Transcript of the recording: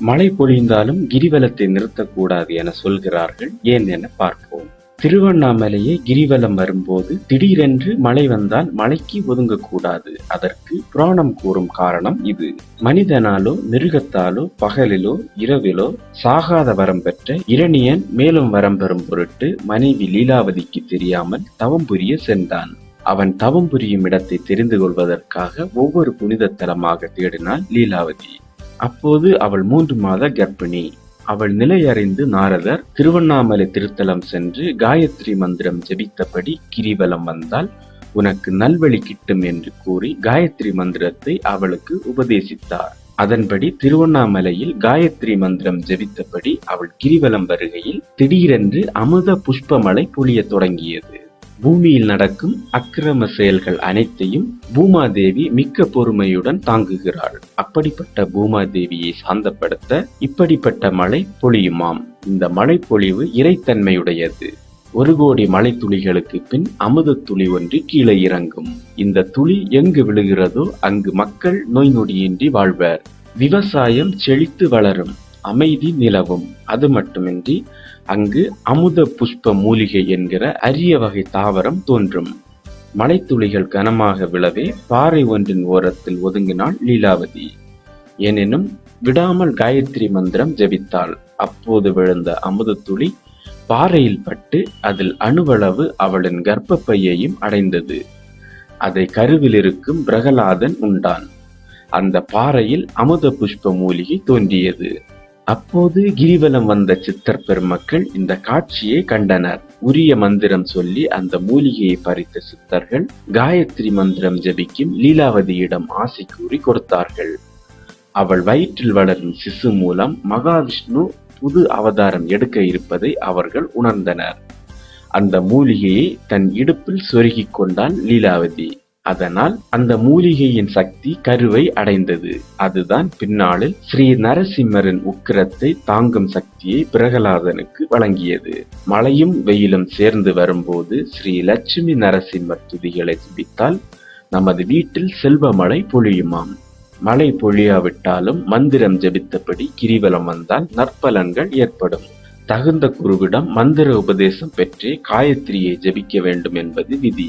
மழை பொழிந்தாலும் கிரிவலத்தை நிறுத்தக்கூடாது என சொல்கிறார்கள். ஏன் என பார்ப்போம். திருவண்ணாமலையே கிரிவலம் வரும்போது திடீரென்று மழை வந்தால் மழைக்கு ஒதுங்கக்கூடாது. அதற்கு புராணம் கூறும் காரணம் இது. மனிதனாலோ மிருகத்தாலோ பகலிலோ இரவிலோ சாகாத வரம் பெற்ற இரணியன் மேலும் வரம் பெறும் பொருட்டு மனைவி லீலாவதிக்கு தெரியாமல் தவம் புரிய சென்றான். அவன் தவம் புரியும் இடத்தை தெரிந்து கொள்வதற்காக ஒவ்வொரு புனித தலமாக தேடினாள் லீலாவதி. அப்போது அவள் மூன்று மாத கர்ப்பிணி. அவள் நிலையறிந்து நாரதர் திருவண்ணாமலை திருத்தலம் சென்று காயத்ரி மந்திரம் ஜெபித்தபடி கிரிவலம் வந்தால் உனக்கு நல்வழி கிட்டும் என்று கூறி காயத்ரி மந்திரத்தை அவளுக்கு உபதேசித்தார். அதன்படி திருவண்ணாமலையில் காயத்ரி மந்திரம் ஜெபித்தபடி அவள் கிரிவலம் வருகையில் திடீரென்று அமுத புஷ்பமலை பொழியத் தொடங்கியது. பூமியில் நடக்கும் அக்கிரம செயல்கள் அனைத்தையும் பூமாதேவி மிக்க பொறுமையுடன் தாங்குகிறாள். அப்படிப்பட்ட பூமாதேவியை சாந்தப்படுத்த இப்படிப்பட்ட மழை பொழியுமாம். இந்த மழை பொழிவு இறைத்தன்மையுடையது. ஒரு கோடி மலை துளிகளுக்கு பின் அமுத துளி ஒன்று கீழே இறங்கும். இந்த துளி எங்கு விழுகிறதோ அங்கு மக்கள் நோய் நொடியின்றி வாழ்வர். விவசாயம் செழித்து வளரும். அமைதி நிலவும். அது மட்டுமின்றி அங்கு அமுத புஷ்ப மூலிகை என்கிற அரிய வகை தாவரம் தோன்றும். மலைத்துளிகள் கனமாக விழவே பாறை ஒன்றின் ஓரத்தில் ஒதுங்கினாள் லீலாவதி. எனினும் விடாமல் காயத்ரி மந்திரம் ஜெபித்தாள். அப்போது விழுந்த அமுதத்துளி பாறையில் பட்டு அதில் அணுவளவு அவளின் கர்ப்பப்பையையும் அடைந்தது. அதை கருவில் இருக்கும் பிரகலாதன் உண்டான். அந்த பாறையில் அமுத புஷ்ப மூலிகை தோன்றியது. அப்போது கிரிவலம் வந்த சித்தர் பெருமக்கள் இந்த காட்சியை கண்டனர். உரிய மந்திரம் சொல்லி அந்த மூலிகையை பறித்த சித்தர்கள் காயத்ரி மந்திரம் ஜபிக்கும் லீலாவதியிடம் ஆசை கூறி கொடுத்தார்கள். அவள் வயிற்றில் வளரும் சிசு மூலம் மகாவிஷ்ணு புது அவதாரம் எடுக்க இருப்பதை அவர்கள் உணர்ந்தனர். அந்த மூலிகையை தன் இடுப்பில் சொருகிக் கொண்டாள் லீலாவதி. அதனால் அந்த மூலிகையின் சக்தி கருவை அடைந்தது. அதுதான் பின்னாளில் ஸ்ரீ நரசிம்மரின் உக்கிரத்தை தாங்கும் சக்தியை பிரகலாதனுக்கு வழங்கியது. மழையும் வெயிலும் சேர்ந்து வரும்போது ஸ்ரீ லட்சுமி நரசிம்மர் துதிகளை ஜபித்தால் நமது வீட்டில் செல்வ மழை பொழியுமாம். மழை பொழியாவிட்டாலும் மந்திரம் ஜபித்தபடி கிரிவலம் வந்தால் நற்பலன்கள் ஏற்படும். தகுந்த குருவிடம் மந்திர உபதேசம் பெற்றே காயத்ரியை ஜபிக்க வேண்டும் என்பது விதி.